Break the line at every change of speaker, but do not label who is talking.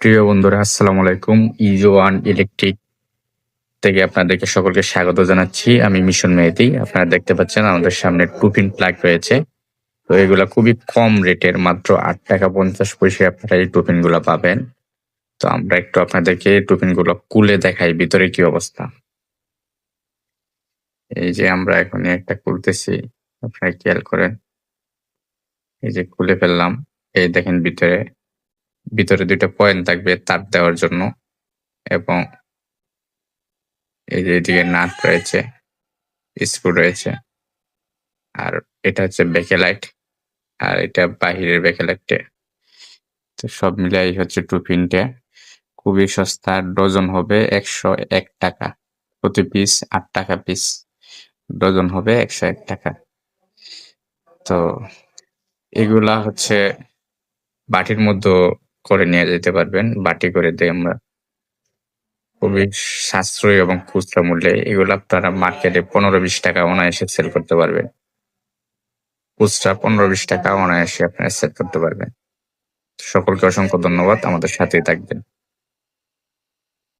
প্রিয় বন্ধুরা, আসসালামু আলাইকুম। ইজো ওয়ান ইলেকট্রিক থেকে আপনাদেরকে সকলকে স্বাগত জানাচ্ছি। আমি মিশন মেহেদি। আপনারা দেখতে পাচ্ছেন আমাদের সামনে টুপিন প্লাগ রয়েছে। তো এগুলা খুবই কম রেটের, মাত্র আট টাকা পঞ্চাশ পয়সায় আপনারা এই টুপিনগুলা পাবেন। তো আমরা একটু আপনাদেরকে টুপিনগুলো খুলে দেখাই, ভিতরে কি অবস্থা। এই যে আমরা এখন একটা খুলতেছি, আপনারা খেয়াল করেন। এই যে খুলে ফেললাম, এই দেখেন ভিতরে। ভিতরে দুইটা পয়েন্ট থাকবে তার দেওয়ার জন্য। এবং এই যে এদিকে নাট রয়েছে স্ক্রু রয়েছে। আর এটা হচ্ছে বেকেলাইট আর এটা বাহিরের বেকেলাইটে তো সব মিলাই হচ্ছে টু পিনটে খুবই সস্তা, ডজন হবে একশো এক টাকা। প্রতি পিস আট টাকা পিস ডজন হবে একশো এক টাকা। তো এগুলা হচ্ছে বাটির মধ্যে করে নিয়ে যেতে পারবেন, বাটি করে দিই আমরা খুবই সাশ্রয়ী এবং খুচরা মূল্যে এগুলো আপনারা মার্কেটে পনেরো বিশ টাকা অনায়াসে সেল করতে পারবেন। খুচরা পনেরো বিশ টাকা অনায়াসে আপনারা সেল করতে পারবেন। সকলকে অসংখ্য ধন্যবাদ, আমাদের সাথেই থাকবেন।